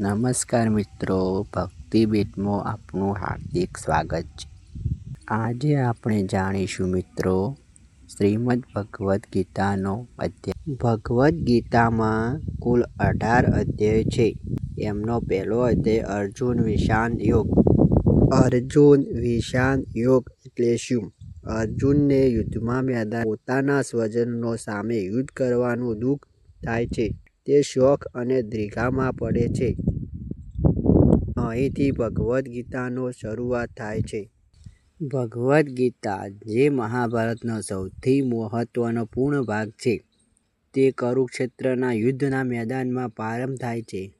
નમસ્કાર મિત્રો ભક્તિ બીટમાં આપનું હાર્દિક સ્વાગત છે. આજે આપણે જાણીશું મિત્રો, શ્રીમદ ભગવદ્ ગીતાનો અધ્યાય. ભગવદ્ ગીતામાં કુલ અઢાર અધ્યાય છે. એમનો પહેલો અધ્યાય અર્જુન વિશાન યોગ. અર્જુન વિશાન યોગ એટલે શું? અર્જુનને યુદ્ધમાં મેદાન પોતાના સ્વજનો સામે યુદ્ધ કરવાનું દુઃખ થાય છે. તે શોખ અને દ્વિધામાં પડે છે. અહીંથી ભગવદ્ ગીતાનો શરૂઆત થાય છે. ભગવદ્ ગીતા જે મહાભારતનો સૌથી મહત્વનો પૂર્ણ ભાગ છે. તે કુરુક્ષેત્રના યુદ્ધના મેદાનમાં પ્રારંભ થાય છે.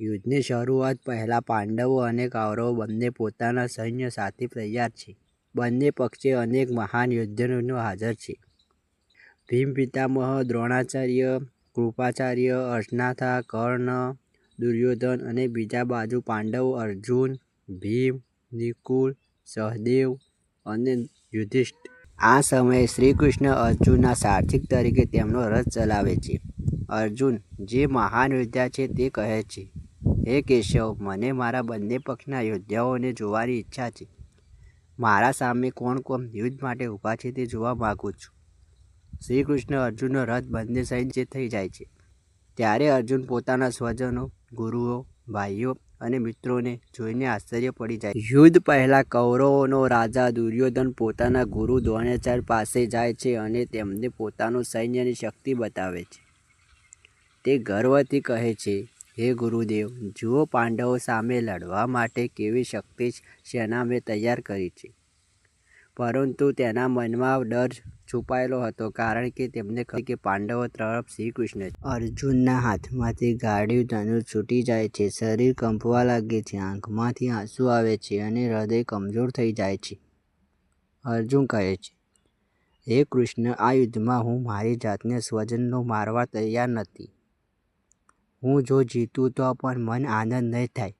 યુદ્ધની શરૂઆત પહેલાં પાંડવો અને કૌરવો બંને પોતાના સૈન્ય સાથે તૈયાર છે. બંને પક્ષે અનેક મહાન યોદ્ધનો હાજર છે. ભીમ પિતામહ, દ્રોણાચાર્ય કૃપાચાર્ય અશ્વત્થામા કર્ણ, દુર્યોધન અને બીજા બાજુ પાંડવો અર્જુન, ભીમ નિકુળ સહદેવ અને યુધિષ્ઠ આ સમયે શ્રીકૃષ્ણ અર્જુનના સાર્થિક તરીકે તેમનો રથ ચલાવે છે. અર્જુન, જે મહાન યોદ્ધા છે તે કહે છે, હે કેશવ, મને મારા બંને પક્ષના યોદ્ધાઓને જોવાની ઈચ્છા છે. મારા સામે કોણ કોણ યુદ્ધ માટે ઊભા છે તે જોવા માગું છું. શ્રીકૃષ્ણ અર્જુનનો રથ બંને સૈન્ય થઈ જાય છે. ત્યારે અર્જુન પોતાના સ્વજનો, ગુરુઓ, ભાઈઓ અને મિત્રોને જોઈને આશ્ચર્ય પડી જાય. યુદ્ધ પહેલાં કૌરવોનો રાજા દુર્યોધન પોતાના ગુરુ દ્રોણાચાર્ય પાસે જાય છે અને તેમને પોતાનું સૈન્યની શક્તિ બતાવે છે. તે ગર્વથી કહે છે, હે ગુરુદેવ, જુઓ પાંડવો સામે લડવા માટે કેવી શક્તિ સેના મેં તૈયાર કરી છે. પરંતુ તેના મનમાં ડર છુપાયેલો હતો કારણ કે તેમને કહ્યું કે પાંડવો તરફ શ્રી કૃષ્ણ અર્જુનના હાથમાંથી ગાડી ધનુષ છૂટી જાય છે. શરીર કંપવા લાગે છે. આંખમાંથી આંસુ આવે છે અને હૃદય કમજોર થઈ જાય છે. અર્જુન કહે છે, હે કૃષ્ણ, આ યુદ્ધમાં હું મારી જાતને સ્વજનનો મારવા તૈયાર નથી. હું જો જીતું તો પણ મન આનંદ નહીં થાય.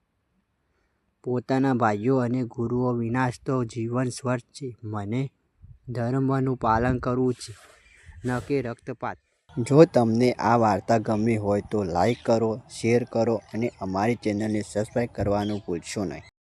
પોતાના ભાઈઓ અને ગુરુઓ વિનાશ તો જીવન સ્વર્થ છે. મને ધર્મનું પાલન કરવું છે, ન કે રક્તપાત. જો તમને આ વાર્તા ગમી હોય તો લાઈક કરો શેર કરો અને અમારી ચેનલને સબસ્ક્રાઈબ કરવાનું ભૂલશો નહીં.